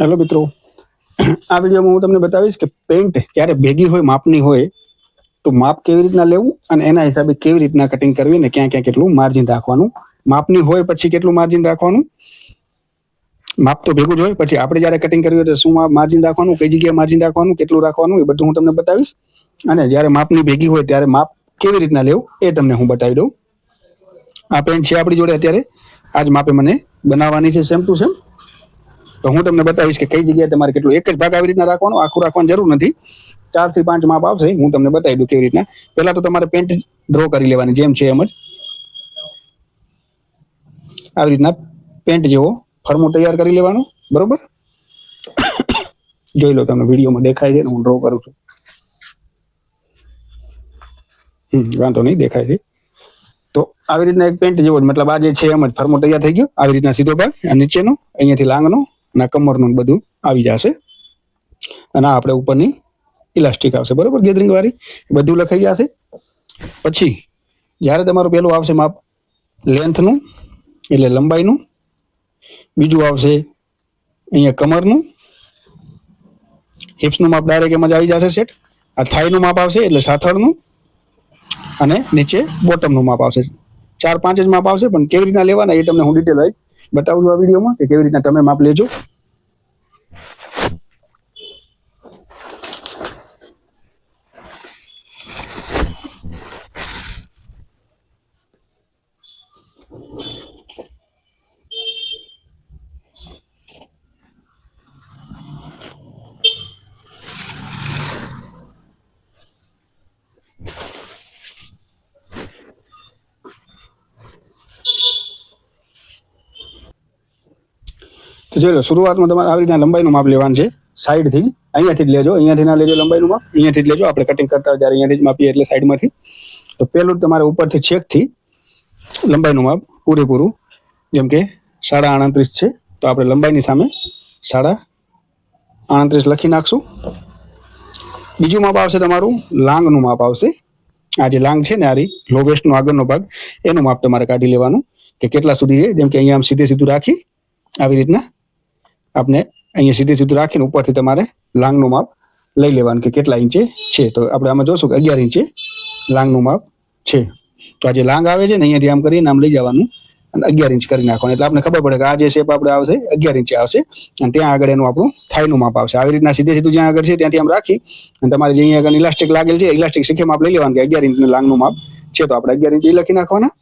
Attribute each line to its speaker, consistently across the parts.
Speaker 1: Hello મિત્રો. આ વિડીયોમાં હું તમને બતાવીશ કે પેન્ટ જ્યારે ભેગી હોય, માપની હોય, તો માપ કેવી રીતના લેવું અને એના હિસાબે કેવી રીતના કટિંગ કરવી ને ક્યાં ક્યાં કેટલું માર્જિન રાખવાનું. માપની હોય પછી કેટલું માર્જિન રાખવાનું. માપ તો ભેગું જ હોય, પછી આપણે જ્યારે કટિંગ કરવી હોય તો શું માર્જિન રાખવાનું, કઈ જગ્યાએ માર્જિન રાખવાનું, કેટલું રાખવાનું, એ બધું હું તમને બતાવીશ. અને જ્યારે માપની ભેગી હોય ત્યારે માપ કેવી રીતના લેવું એ તમને હું બતાવી દઉં. આ પેન્ટ છે આપણી જોડે અત્યારે. આ જ માપે મને બનાવવાની છે સેમ ટુ સેમ તો હું તમને બતાવીશ કે કઈ જગ્યાએ તમારે કેટલું એક જ ભાગ આવી રીતના રાખવાનો, આખું રાખવાની જરૂર નથી. ચારથી પાંચ માપ આવશે, હું તમને બતાવી દઉં કેવી રીતના. પહેલા તો તમારે પેન્ટ ડ્રો કરી લેવાની, જેમ છે એમ જ. આવી રીતના પેન્ટ જેવો ફરમો તૈયાર કરી લેવાનો, બરોબર? જોઈ લો તમને વિડીયોમાં દેખાય છે હું ડ્રો કરું છું. વાંધો નહીં, દેખાય છે. તો આવી રીતના એક પેન્ટ જેવો મતલબ આ જે છે એમ જ, ફરમો તૈયાર થઈ ગયો. આવી રીતના સીધો ભાગ નીચેનો, અહીંયાથી લાંગનો અને કમરનું ને બધું આવી જશે. અને આપણે ઉપરની ઇલાસ્ટિક આવશે. બરોબર? ગેધરિંગ વાળી. બધું લખાઈ જશે. પછી, જ્યારે તમારું પેલું આવશે માપ લેન્થનું એટલે લંબાઈનું, બીજું આવશે અહીંયા કમરનું હિપ્સનું માપ ડાયરેક્ટ એમ જ આવી જશે સેટ આ થાઈનું માપ આવશે, એટલે સાથળનું અને નીચે બોટમનું માપ આવશે. ચાર પાંચ જ માપ આવશે, પણ કેવી રીતના લેવાના એ તમને હું ડિટેલ વાઇઝ બતાવું છું આ વિડીયોમાં કે કેવી રીતના તમે માપ લેજો. જોઈ લો, શરૂઆતમાં તમારે આવી રીતના લંબાઈનું માપ લેવાનું છે. સાઈડથી અહીંયાથી જ લેજો, અહીંયાથી ના લેજો લંબાઈનું માપ, અહીંયાથી જ લેજો. આપણે કટિંગ કરતા ત્યારે અહીંયાથી જ માપીએ એટલે સાઈડમાંથી. તો પહેલું તમારે ઉપરથી છેકથી લંબાઈનું માપ પૂરેપૂરું, જેમ કે સાડા આડત્રીસ છે. તો આપણે લંબાઈની સામે સાડા આડત્રીસ લખી નાખશું. બીજું માપ આવશે તમારું, લાંગનું માપ આવશે. આ જે લાંગ છે ને, આરી લો વેસ્ટનો આગળનો ભાગ, એનું માપ તમારે કાઢી લેવાનું કે કેટલા સુધી છે. જેમ કે અહીંયા આમ સીધે સીધું રાખી, આવી રીતના આપણે અહીંયા સીધે સીધું રાખીને ઉપરથી તમારે લાંગનું માપ લઈ લેવાનું કે કેટલા ઇંચે છે. તો આપણે આમાં જોશું કે અગિયાર ઇંચે લાંગનું માપ છે. તો આ જે લાંગ આવે છે ને અહીંયાથી આમ કરીને આમ લઈ જવાનું અને અગિયાર ઇંચ કરી નાખવાનું. એટલે આપણે ખબર પડે કે આ જે શેપ આપણે આવશે અગિયાર ઇંચે આવશે અને ત્યાં આગળ એનું આપણું થાઈનું માપ આવશે. આવી રીતના સીધે સીધું જ્યાં આગળ છે ત્યાંથી આમ રાખી અને તમારે જે અહીંયા આગળ ઇલાસ્ટિક લાગેલ છે ઇલાસ્ટિક શીખે માપ લઈ લેવાનું કે અગિયાર ઇંચનું લાંગનું માપ છે. તો આપણે અગિયાર ઇંચ લખી નાખવાના.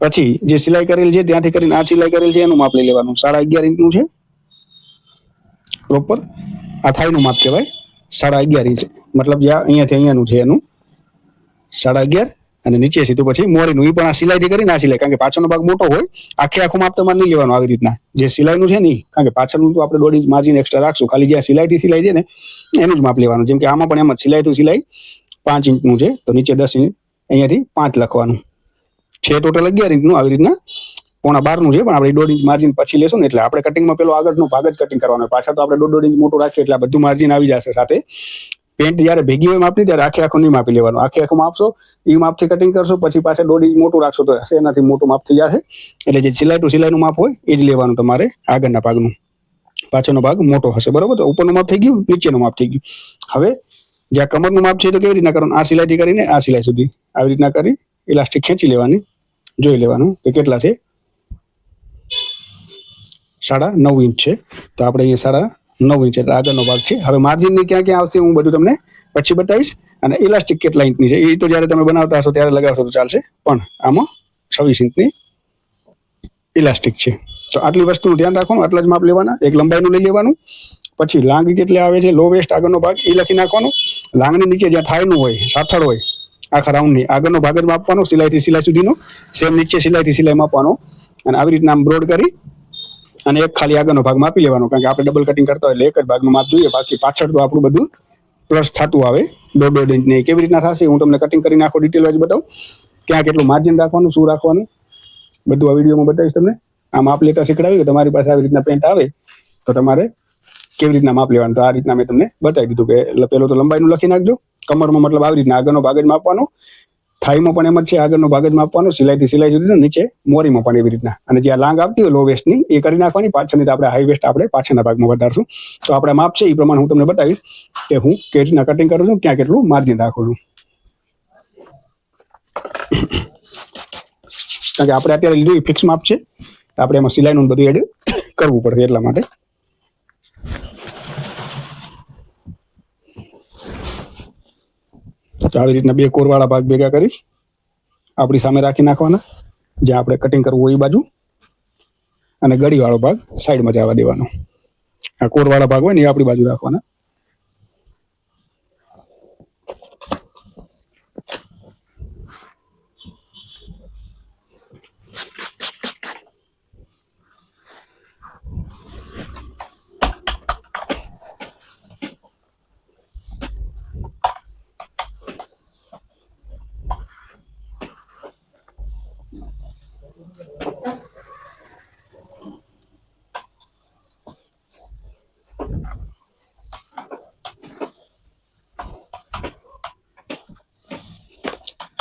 Speaker 1: પછી જે સિલાઈ કરેલ છે, ત્યાંથી કરીને આ સિલાઈ કરેલ છે, એનું માપ લઈ લેવાનું. સાડા અગિયાર ઇંચનું છે. પ્રોપર. આ થાઈનું માપ કહેવાય. સાડા અગિયાર ઇંચ. મતલબ જ્યાં અહીંયાથી અહીંયાનું છે એનું. સાડા અગિયાર અને નીચે સીધું પછી મોરીનું. એ પણ આ સિલાઈથી કરીને આ સિલાઈ. કારણ કે પાછળનો ભાગ મોટો હોય, આખે આખું માપ તમારે નહીં લેવાનું આવી રીતના. જે સિલાઈનું છે ને કારણ કે પાછળનું તો આપણે દોઢ ઇંચ માર્જિન એક્સ્ટ્રા રાખશું. ખાલી જે સિલાઈથી સિલાઈ છે ને, એનું જ માપ લેવાનું. જેમ કે આમાં પણ એમ જ સિલાઈ તો સિલાઈ પાંચ ઇંચનું છે. તો નીચે દસ ઇંચ, અહીંયાથી પાંચ લખવાનું. છે ટોટલ અગિયાર ઇંચનું આવી રીતના પોણા બારનું છે, પણ આપણે દોઢ ઇંચ માર્જિન પછી લેશું ને એટલે આપણે કટિંગમાં પેલો આગળનો ભાગ જ કટિંગ કરવાનો. પાછળ તો આપણે દોઢ દોઢ ઇંચ મોટો રાખીએ એટલે આ બધું માર્જિન આવી જશે સાથે. પેન્ટ જ્યારે ભેગી હોય માપની ત્યારે આખે આખું નહીં માપી લેવાનું. આખે આખું માપશો એ માપથી કટિંગ કરશો, પછી પાછળ દોઢ ઇંચ મોટું રાખશો, તો હશે એનાથી મોટું માપ થઈ જશે. એટલે જે સિલાઈ ટુ સિલાઈનું માપ હોય, એ જ લેવાનું તમારે આગળના ભાગનું. પાછળનો ભાગ મોટો હશે, બરોબર? તો ઉપરનું માપ થઈ ગયું, નીચેનું માપ થઈ ગયું. હવે જ્યાં કમરનું માપ છે તો કેવી રીતના કરવાનું? આ સિલાઈથી કરીને આ સિલાઈ સુધી. આવી રીતના કરી ઇલાસ્ટિક ખેંચી લેવાની. જોઈ લેવાનું કે કેટલા છે? સાડા નવ ઇંચ છે. તો આપણે અહીંયા સાડા નવ ઇંચ એટલે આગળનો ભાગ છે. હવે માર્જિનની ક્યાં ક્યાં આવશે હું બધું તમને પછી બતાવીશ. અને ઇલાસ્ટિક કેટલા ઇંચની છે? એ તો જ્યારે તમે બનાવતા હશો ત્યારે લગાવશો તો ચાલશે. પણ આમાં છવ્વીસ ઇંચની ઇલાસ્ટિક છે. તો આટલી વસ્તુનું ધ્યાન રાખવાનું. આટલા જ માપ લેવાના. એક લંબાઈનું લઈ લેવાનું. પછી લાંગ કેટલે આવે છે? લો વેસ્ટ આગળનો ભાગ એ લખી નાખવાનો. લાંગની નીચે જ્યાં થાયનું હોય, સાથળ હોય આખા રાઉન્ડની આગળનો ભાગ જ માપવાનો, સિલાઈથી સિલાઈ સુધીનો. સેમ નીચે સિલાઈથી સિલાઈ માપવાનો. અને આવી રીતના આમ બ્રોડ કરી અને એક ખાલી આગળનો ભાગ માપી લેવાનો. કારણ કે આપણે ડબલ કટિંગ કરતા હોય એટલે એક જ ભાગનું માપ જોઈએ. બાકી પાછળ તો આપણું બધું પ્લસ થતું આવે. દોઢ દોઢ ઇંચ કેવી રીતના થશે, હું તમને કટિંગ કરીને આખો ડિટેલ વાઇઝ બતાવું. ક્યાં કેટલું માર્જિન રાખવાનું, શું રાખવાનું, બધું આ વિડીયોમાં બતાવીશ તમને. આ માપ લેતા શીખડાવી તમારી પાસે આવી રીતના પેન્ટ આવે, તો તમારે કેવી રીતના માપ લેવાનું. તો આ રીતના મેં તમને બતાવી દીધું કે પેલો તો લંબાઈનું લખી નાખજો. કમરમાં મતલબ આવી રીતના આગળનો ભાગ જ માપવાનો, થાઈમાં પણ એમ જ છે, આગળનો ભાગ જ માપવાનો, સિલાઈથી સિલાઈ સુધી નીચે, મોરીમાં પણ એવી રીતના. અને જ્યાં લાંગ આવતી હોય લો વેસ્ટની એ કરી નાખવાની, પાછળની આપણે હાઈ વેસ્ટ આપણે પાછળના ભાગમાં વધારશું. તો આપણે માપ છે, એ પ્રમાણે હું તમને બતાવીશ કે હું કેવી રીતના કટિંગ કરું છું ક્યાં કેટલું માર્જિન રાખું છું. કારણ કે આપણે અત્યારે લીધું ફિક્સ માપ છે આપણે એમાં સિલાઈનું બધું એડ કરવું પડશે એટલા માટે. તો આવી રીતના બે કોરવાળા ભાગ ભેગા કરી આપણી સામે રાખી નાખવાના. જ્યાં આપણે કટિંગ કરવું હોય એ બાજુ. અને ગળીવાળો ભાગ સાઈડમાં જવા દેવાનો. આ કોરવાળા ભાગ હોય ને એ આપણી બાજુ રાખવાના.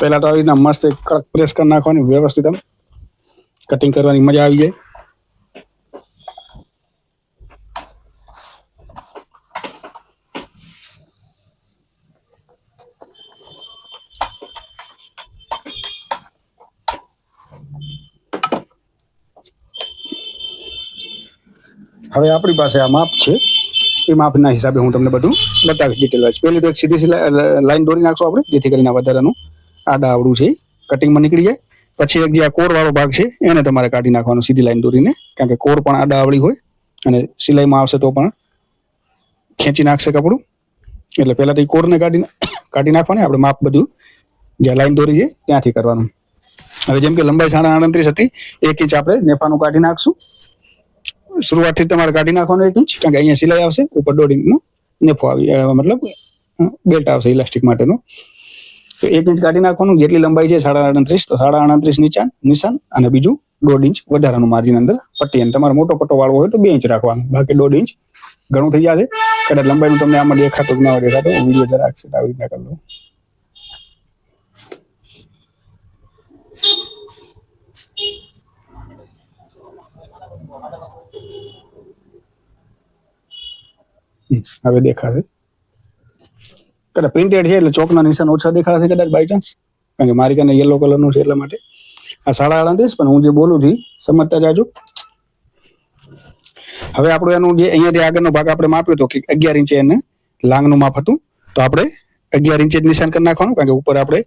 Speaker 1: પહેલા તો આવી રીતના મસ્ત એક કડક પ્રેસ કરી નાખવાની, વ્યવસ્થિત આમ કટિંગ કરવાની મજા આવી જાય. હવે આપણી પાસે આ માપ છે. એ માપના હિસાબે હું તમને બધું બતાવીશ ડિટેલ વાઇઝ પહેલી તો એક સીધી લાઈન દોરી નાખશું આપણે, જેથી કરીને વધારાનું આડા આવડું છે કટિંગમાં નીકળી જાય. પછી એક જે આ કોર વાળો ભાગ છે, એને તમારે કાઢી નાખવાનો, સીધી લાઈન દોરીને. કારણ કે કોર પણ આડા આવડી હોય અને સિલાઈમાં આવશે તો પણ ખેંચી નાખશે કપડું. એટલે પહેલાંથી કોરને કાઢી કાઢી નાખવાની, આપણે માપ બધું જ્યાં લાઈન દોરી છે ત્યાંથી કરવાનું. હવે જેમ કે લંબાઈ સાડા આડત્રીસ હતી, એક ઇંચ આપણે નેફાનું કાઢી નાખશું. શરૂઆતથી તમારે કાઢી નાખવાનું એક ઇંચ, કારણ કે અહીંયા સિલાઈ આવશે, ઉપર દોઢ નેફો આવી મતલબ બેલ્ટ આવશે ઇલાસ્ટિક માટેનું. તો એક ઇંચ કાઢી નાખવાનું, જેટલી લંબાઈ છે સાડા આડત્રીસ, તો સાડા આડત્રીસ નીચા નિશાન અને બીજું દોઢ ઇંચ વધારાનું માર્જિન અંદર પટ્ટી. અને તમારે મોટો પટ્ટો વાળવો હોય તો બે ઇંચ રાખવાનું. બાકી દોઢ ઇંચ ઘણું થઈ જશે. કદાચ લંબાઈનું તમને આમાં દેખાતું ના હોય દેખાતો. વીડિયો જરાક છે, આવી રીતના કરી લઉં. હવે દેખાશે. કદાચ પ્રિન્ટેડ છે એટલે ચોકના નિશાન ઓછા દેખાશે કદાચ બાય ચાન્સ કારણ કે મારી કને યલો કલરનું છે એટલા માટે. આ સાડા આડત્રીસ પણ હું જે બોલું છું સમજતા જાજો. હવે આપણું એનું જે અહીંયાથી આગળનો ભાગ આપણે માપ્યો હતો કે અગિયાર ઇંચે એને લાંગનું માપ હતું તો આપણે અગિયાર ઇંચે જ નિશાન કરી નાખવાનું, કારણ કે ઉપર આપણે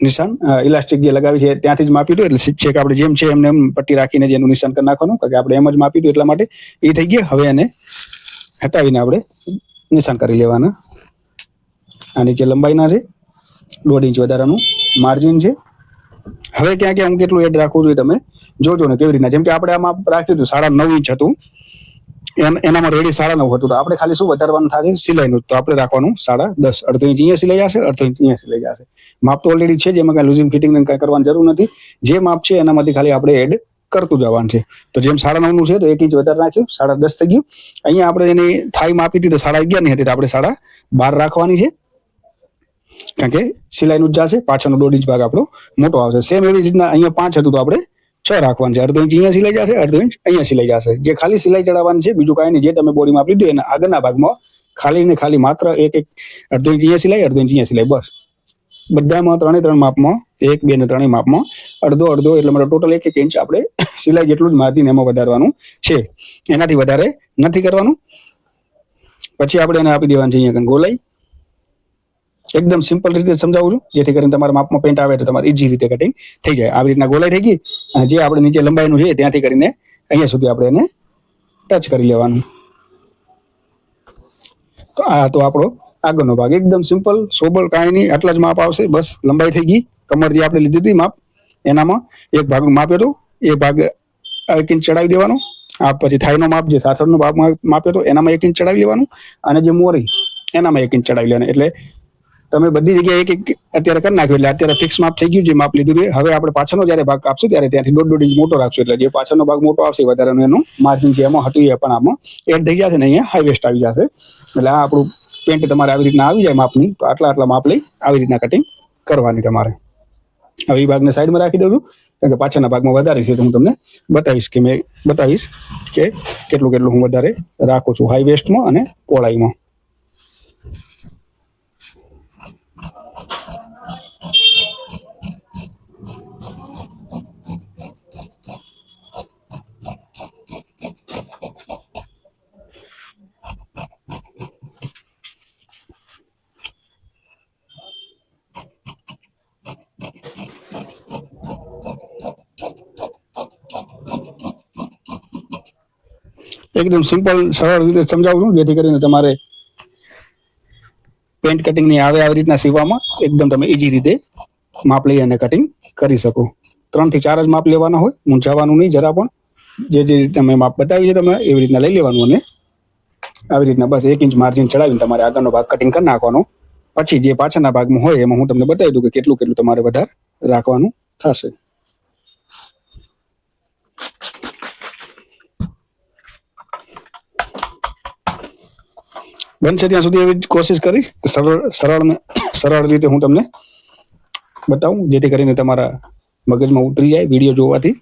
Speaker 1: નિશાન ઇલાસ્ટિક જે લગાવી છે ત્યાંથી જ માપી દો એટલે છે કે આપણે જેમ છે એમને એમ પટ્ટી રાખીને જેનું નિશાન કરી નાખવાનું, કારણ કે આપણે એમ જ માપી દો એટલા માટે. એ થઈ ગયા. હવે એને હટાવીને આપણે નિશાન કરી લેવાના. આ નીચે લંબાઈના છે. દોઢ ઇંચ વધારાનું માર્જિન છે. હવે ક્યાં ક્યાં કેટલું એડ રાખવું જોઈએ તમે? જોજો ને કેવી રીતના. જેમ કે આપણે આમાં રાખ્યું હતું, સાડા નવ ઇંચ હતું. એન- એનામાં રેડી સાડા નવ હતું. તો આપણે ખાલી શું વધારવાનું થશે? સિલાઈનું તો આપણે રાખવાનું સાડા દસ. અડધો ઇંચ અહીંયા સિલાઈ જશે, અડધો ઇંચ અહીંયા સિલાઈ જશે. માપ તો ઓલરેડી છે, જેમાં કાંઈ લૂઝિંગ ફિટિંગ કાંઈ કરવાની જરૂર નથી. જે માપ છે, એનામાંથી ખાલી આપણે એડ કરતું જવાનું છે. તો જેમ સાડા નવનું છે, તો એક ઇંચ વધારે રાખ્યું, સાડા દસ થઈ ગયું. અહીંયા આપણે એની થાઈ માપી હતી, તો સાડા અગિયારની હતી, તો આપણે સાડા બાર રાખવાની છે. કારણ કે સિલાઈનું જ જશે, પાછળનો દોઢ ઇંચ ભાગ આપણો મોટો આવશે. સેમ એવી રીતના અહીંયા પાંચ હતું તો આપણે છ રાખવાનું છે. અડધો ઇંચ અહીંયા સિલાઈ જશે, અડધો ઇંચ અહીંયા સિલાઈ જશે. જે ખાલી સિલાઈ ચડાવવાની છે, બીજું કાંઈ નહીં. જે તમે બોડીમાં આપી દીધું, એના આગળના ભાગમાં ખાલી ને ખાલી માત્ર એક એક અડધો ઇંચ અહીંયા સિલાઈ, અડધો ઇંચ અહીંયા સિલાઈ. બસ. બધામાં ત્રણે ત્રણ માપમાં, એક, બે ને ત્રણેય માપમાં અડધો અડધો એટલે મારો ટોટલ એક એક ઇંચ આપણે સિલાઈ જેટલું જ માર્જિન એમાં વધારવાનું છે. એનાથી વધારે નથી કરવાનું. પછી આપણે એને આપી દેવાનું છે અહીંયા ગોલાઈ. એકદમ સિમ્પલ રીતે સમજાવું છું. જેથી કરીને તમારા માપમાં પેન્ટ આવે તો તમારે ઈઝી રીતે કટિંગ થઈ જાય. આવી રીતના ગોલાઈ થઈ ગઈ અને જે આપણે નીચે લંબાઈનું છે ત્યાંથી કરીને અહીંયા સુધી આપણે એને ટચ કરી લેવાનું. તો આ તો આપણો આગળનો ભાગ. એકદમ સિમ્પલ સોબલ કાંઈ નહીં, આટલા જ માપ આવશે. બસ, લંબાઈ થઈ ગઈ. કમર જે આપણે લીધી હતી માપ, એનામાં એક ભાગ માપ્યો હતો. એ ભાગ એક ઇંચ ચડાવી દેવાનો. આ પછી થાઈનો માપ જે સાથળનો ભાગ મા- માપ્યો હતો, એનામાં એક ઇંચ ચડાવી લેવાનું. અને જે મોરી એનામાં એક ઇંચ ચડાવી લેવાનું. એટલે તમે બધી જગ્યાએ એક એક અત્યારે કરી નાખ્યું એટલે અત્યારે ફિક્સ માપ થઈ ગયું જે માપ લીધું છે. હવે આપણે પાછળનો જ્યારે ભાગ કાપશું ત્યારે ત્યાંથી દોઢ દોઢ ઇંચ મોટો રાખશું. એટલે જે પાછળનો ભાગ મોટો આવશે વધારાનું એનું માર્જિન છે એમાં હતું એ પણ આમાં એડ થઈ જશે ને અહીંયા હાઈવેસ્ટ આવી જશે. એટલે આ આપણું પેન્ટ તમારે આવી રીતના આવી જાય માપની. તો આટલા આટલા માપ લઈ આવી રીતના કટિંગ કરવાની તમારે. હવે એ ભાગને સાઈડમાં રાખી દઉં છું. કારણ કે પાછળના ભાગમાં વધારે છે, તો હું તમને બતાવીશ કે મેં બતાવીશ કે કેટલું કેટલું હું વધારે રાખું છું. હાઈ વેસ્ટમાં અને પહોળાઈમાં. એકદમ સિમ્પલ સરળ રીતે સમજાવું છું, જેથી કરીને તમારે પેન્ટ કટિંગની આવે આવી રીતના સીવવામાં એકદમ તમે ઈજી રીતે માપ લઈ અને કટિંગ કરી શકો. ત્રણથી ચાર જ માપ લેવાના હોય, મૂંઝાવાનું નહીં, જરા પણ. જે જે રીતે મેં માપ બતાવી છે, તમે એવી રીતના લઈ લેવાનું અને આવી રીતના બસ એક ઇંચ માર્જિન ચડાવીને તમારે આગળનો ભાગ કટિંગ કરી નાખવાનો. પછી જે પાછળના ભાગમાં હોય, એમાં હું તમને બતાવી દઉં કે કેટલું કેટલું તમારે વધારે રાખવાનું થશે. બનશે ત્યાં સુધી એવી કોશિશ કરી સરળ સરળ સરળ રીતે હું તમને બતાવું, જેથી કરીને તમારા મગજમાં ઉતરી જાય વીડિયો જોવાથી.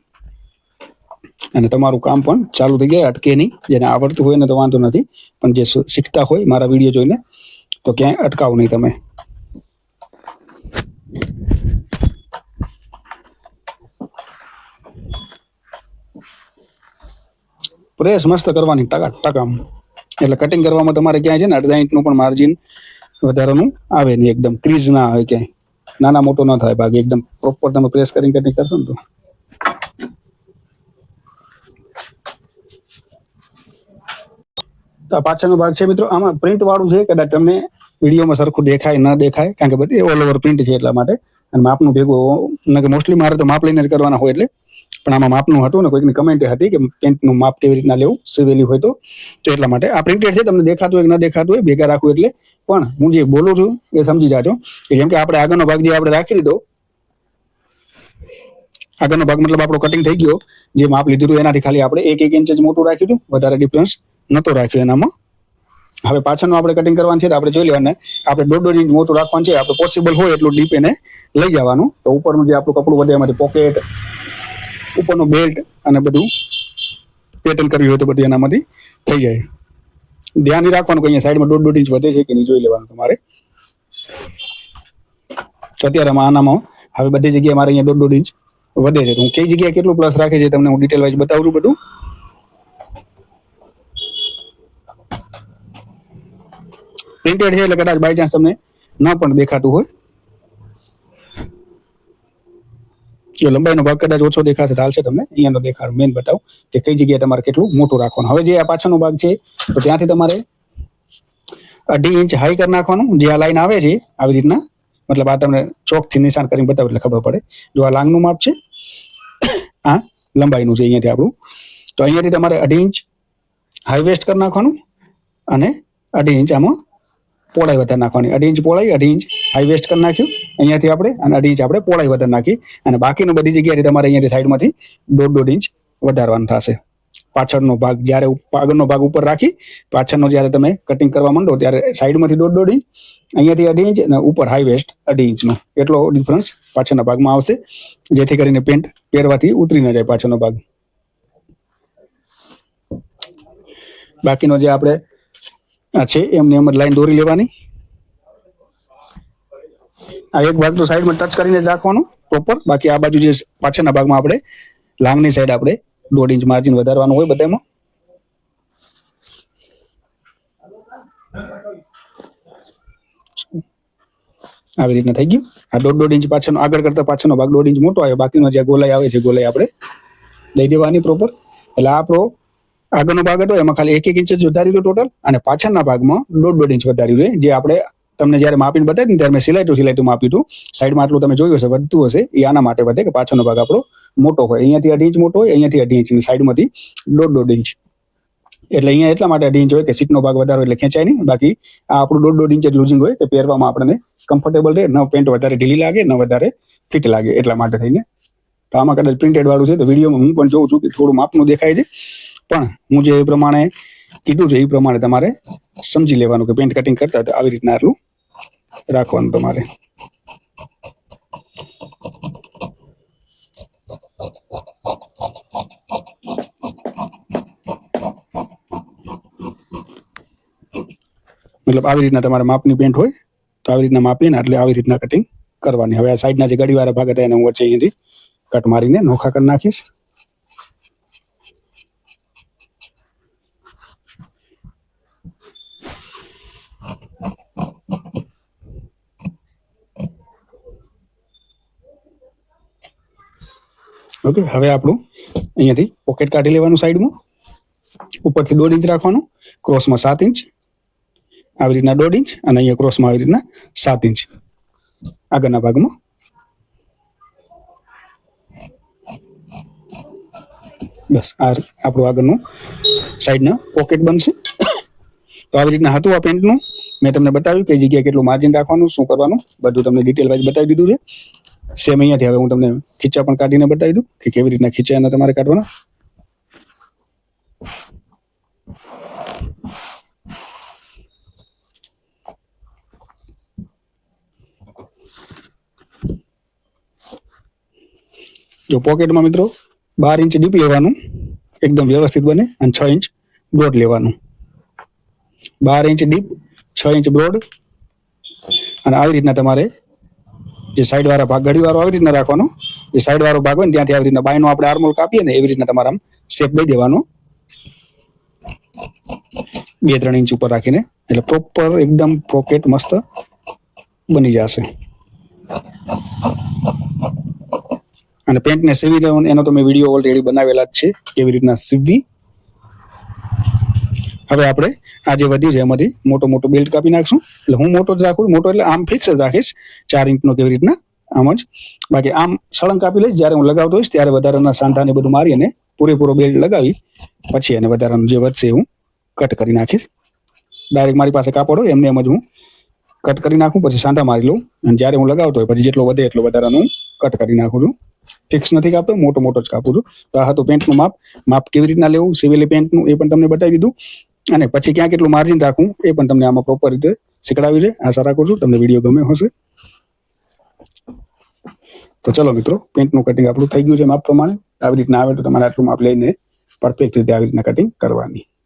Speaker 1: અને તમારું કામ પણ ચાલુ થઈ જાય, અટકે નહીં. જેને આવડતું હોય ને તો વાંધો નથી. પણ જે શીખતા હોય મારા વીડિયો જોઈને, તો ક્યાંય અટકાવો નહીં તમે. પ્રેસ મસ્ત કરવાની ટકા ટકામ એટલે કટિંગ કરવામાં તમારે ક્યાંય છે ને અડધા ઇંચનું પણ માર્જિન વધારાનું આવે નહીં એકદમ ક્રીઝ ના આવે ક્યાંય. નાના મોટો ના થાય ભાગ, એકદમ પ્રોપર તમે પ્રેસ કરીને કટિંગ કરશો ને તો. પાછળનો ભાગ છે મિત્રો, આમાં પ્રિન્ટ વાળું છે, કદાચ તમને વિડીયોમાં સરખું દેખાય, ન દેખાય, કારણ કે બધી ઓલ ઓવર પ્રિન્ટ છે એટલા માટે. અને માપનું ભેગું મોસ્ટલી મારે તો માપ લઈને જ કરવાના હોય એટલે પણ આમાં માપનું હતું ને કોઈકની કમેન્ટ હતી કે પેન્ટનું માપ કેવી રીતના લેવું, સિવેલી હોય તો. તો એટલા માટે આ પ્રિન્ટેડ છે, તમને દેખાતું હોય કે ન દેખાતું હોય, ભેગા રાખવું એટલે. પણ હું જે બોલું છું એ સમજી જાજો કે જેમ કે આપણે આગળનો ભાગ જે આપણે રાખી દીધો, આગળનો ભાગ મતલબ આપણો કટિંગ થઈ ગયો, જે માપ લીધું હતું એનાથી ખાલી આપણે એક એક ઇંચ જ મોટું રાખ્યું હતું, વધારે ડિફરન્સ નતો રાખ્યો એનામાં. હવે પાછળનું આપણે કટિંગ કરવાનું છે તો આપણે જોઈ લેવાનું આપણે દોઢ દોઢ ઇંચ મોટું રાખવાનું છે, આપણે પોસિબલ હોય એટલું ડીપ એને લઈ જવાનું. તો ઉપરનું જે આપણું કપડું વધે એમાંથી પોકેટ ઉપરનું બેલ્ટ અને બધું પેટર્ન કરવી હોય તો બધું એનામાંથી થઈ જાય. ધ્યાન રાખવાનું કે અહીંયા સાઈડમાં દોઢ દોઢ ઇંચ વધે છે કે નહીં જોઈ લેવાનું તમારે. તો અત્યારે આનામાં હવે બધી જગ્યાએ મારે અહીંયા દોઢ દોઢ ઇંચ વધે છે. તો હું કઈ જગ્યાએ કેટલું પ્લસ રાખે છે તમને હું ડિટેલ વાઇઝ બતાવું છું બધું. પ્રિન્ટેડ છે એટલે કદાચ બાય ચાન્સ તમને ન પણ દેખાતું હોય. જો લંબાઈનો ભાગ કદાચ ઓછો દેખાશે તો હાલશે તમને. અહીંયાનો દેખાડ મેન બતાવો કે કઈ જગ્યાએ તમારે કેટલું મોટું રાખવાનું. હવે જે આ પાછળનો ભાગ છે, તો ત્યાંથી તમારે અઢી ઇંચ હાઈ કરી નાખવાનું. જે આ લાઈન આવે છે, આવી રીતના. મતલબ આ તમને ચોકથી નિશાન કરીને બતાવો એટલે ખબર પડે. જો આ લાંગનું માપ છે, આ લંબાઈનું છે અહીંયાથી આપણું. તો અહીંયાથી તમારે અઢી ઇંચ હાઈ વેસ્ટ કરી નાખવાનું અને અઢી ઇંચ આમાં પહોળાઈ વધારે નાખવાની. અઢી ઇંચ પોળાઈ, અઢી ઇંચ હાઈ વેસ્ટ કરી નાખ્યું. અહીંયાથી આપણે, અને અઢી ઇંચ આપણે પોળાઈ વધારે નાખી. અને બાકીનું બધી જગ્યાએ તમારે અહીંયાથી સાઈડમાંથી દોઢ દોઢ ઇંચ વધારવાનું થશે. પાછળનો ભાગ જ્યારે આગળનો ભાગ ઉપર રાખી, પાછળનો જ્યારે તમે કટિંગ કરવા માંડો ત્યારે સાઈડમાંથી દોઢ દોઢ ઇંચ, અહીંયાથી અઢી ઇંચ અને ઉપર હાઈ વેસ્ટ અઢી ઇંચનો. એટલો ડિફરન્સ પાછળના ભાગમાં આવશે. જેથી કરીને પેન્ટ પહેરવાથી ઉતરી ન જાય પાછળનો ભાગ. બાકીનો જે આપણે આ છે, એમને એમ જ લાઈન દોરી લેવાની. આ એક ભાગ તો સાઈડમાં ટચ કરીને જ રાખવાનો પ્રોપર બાકી આ બાજુ જે પાછળના ભાગમાં આપણે, લાંગની સાઈડ આપણે દોઢ ઇંચ માર્જિન વધારવાનું હોય બધામાં. આવી રીતના થઈ ગયું. આ દોઢ દોઢ ઇંચ પાછળનો, આગળ કરતા પાછળનો ભાગ દોઢ ઇંચ મોટો આવ્યો. બાકીનો જે ગોલાઈ આવે છે ગોલાઈ આપણે દઈ દેવાની પ્રોપર એટલે આપણો આગળનો ભાગ હતો, એમાં ખાલી એક એક ઇંચ જ વધાર્યું ટોટલ અને પાછળના ભાગમાં દોઢ દોઢ ઇંચ વધાર્યું છે. જે આપણે તમને જ્યારે માપીને બતાવી ત્યારે મેં સિલાઈ ટુ સિલાઈ ટુ માપ્યું હતું. સાઈડમાં આટલું તમે જોયું હશે, વધતું હશે. એ આના માટે વધે કે પાછળનો ભાગ આપણો મોટો હોય. અહીંયાથી અઢી ઇંચ મોટો હોય, અહીંયાથી અઢી ઇંચની સાઈડમાંથી દોઢ દોઢ ઇંચ. એટલે અહીંયા એટલા માટે અઢી ઇંચ હોય કે સીટનો ભાગ વધારો એટલે ખેંચાય નહીં. બાકી આ આપણું દોઢ દોઢ ઇંચ જ લૂઝિંગ હોય કે પહેરવામાં આપણને કમ્ફર્ટેબલ રહે. ન પેન્ટ વધારે ઢીલી લાગે, ન વધારે ફિટ લાગે એટલા માટે થઈને. તો આમાં કદાચ પ્રિન્ટેડ વાળું છે તો વિડીયોમાં હું પણ જોઉં છું કે થોડું માપનું દેખાય છે. પણ હું જે એ પ્રમાણે કીધું છે એ પ્રમાણે તમારે સમજી લેવાનું કે પેન્ટ કટિંગ કરતા આવી રીતના આટલું રાખવાનું તમારે. મતલબ આવી રીતના તમારે માપની પેન્ટ હોય તો આવી રીતના માપીને એટલે આવી રીતના કટિંગ કરવાની. હવે આ સાઈડના જે ગળીવાળા ભાગ હતા એને હું વચ્ચે અહીંયાથી કટ મારીને નોખા કરી નાખીશ. ઓકે, હવે આપણું અહીંયાથી પોકેટ કાઢી લેવાનું સાઈડમાં ઉપરથી દોઢ ઇંચ રાખવાનું ક્રોસમાં સાત ઇંચ. આવી રીતના દોઢ ઇંચ અને અહીંયા ક્રોસમાં આવી રીતના સાત ઇંચ. આગળના ભાગમાં. બસ, આ આપણું આગળનું સાઈડના પોકેટ બનશે. તો આવી રીતના હતું આ પેન્ટનું મેં તમને બતાવ્યું કે જગ્યાએ કેટલું માર્જિન રાખવાનું, શું કરવાનું, બધું તમને ડિટેલ વાઇઝ બતાવી દીધું છે. સેમ અહીંયાથી હવે હું તમને ખીચા પણ કાઢીને બતાવી દઉં કે કેવી રીતના ખીચા એના તમારે કાઢવાના. જો પોકેટમાં મિત્રો બાર ઇંચ ડીપ લેવાનું, એકદમ વ્યવસ્થિત બને, અને છ ઇંચ બ્રોડ લેવાનું. બાર ઇંચ ડીપ છ ઇંચ બ્રોડ અને આવી રીતના તમારે જે સાઈડ વાળા ભાગ ઘડી વાળો આવી રીતના રાખવાનો. જે સાઈડ વાળો ભાગ હોય ને ત્યાંથી આવી રીતના બાયનો આપણે આર્મોલ કાપીએ ને એવી રીતના તમારે શેપ દઈ દેવાનો. બે ત્રણ ઇંચ ઉપર રાખીને. એટલે પ્રોપર એકદમ પોકેટ મસ્ત બની જશે. અને પેન્ટને સીવી દેવાનું એનો તો મેં વીડિયો ઓલરેડી બનાવેલા જ છે, કેવી રીતના સીવવી હવે આપણે આ જે વધ્યું છે એમાંથી મોટો મોટો બેલ્ટ કાપી નાખશું. એટલે હું મોટો જ રાખું, મોટો એટલે આમ ફિક્સ જ રાખીશ. ચાર ઇંચનો કેવી રીતના, આમ જ. બાકી આમ સળંગ કાપી લઈશ, જ્યારે હું લગાવતો હોઈશ, ત્યારે વધારાના સાંધાને બધું મારી અને પૂરેપૂરો બેલ્ટ લગાવી, પછી એને વધારાનું જે વધશે હું કટ કરી નાખીશ. ડાયરેક્ટ મારી પાસે કાપડ હોય, એમને એમ જ હું કટ કરી નાખું, પછી સાંધા મારી લઉં. અને જ્યારે હું લગાવતો હોય, પછી જેટલો વધે એટલો વધારાનું કટ કરી નાખું છું. ફિક્સ નથી કાપતો, મોટો મોટો જ કાપું છું. તો આ હતું પેન્ટનું માપ. માપ કેવી રીતના લેવું સિવિલી પેન્ટનું એ પણ તમને બતાવી દીધું. અને પછી ક્યાં કેટલું માર્જિન રાખવું એ પણ તમને આમાં પ્રોપર રીતે શીખડાવી છે આશા રાખું છું તમને વીડિયો ગમે હશે. તો ચલો મિત્રો પેન્ટનું કટિંગ આપણું થઈ ગયું છે માપ પ્રમાણે. આવી રીતના આવે તો તમારે આટલું માપ લઈને પરફેક્ટ રીતે આવી રીતના કટિંગ કરવાની.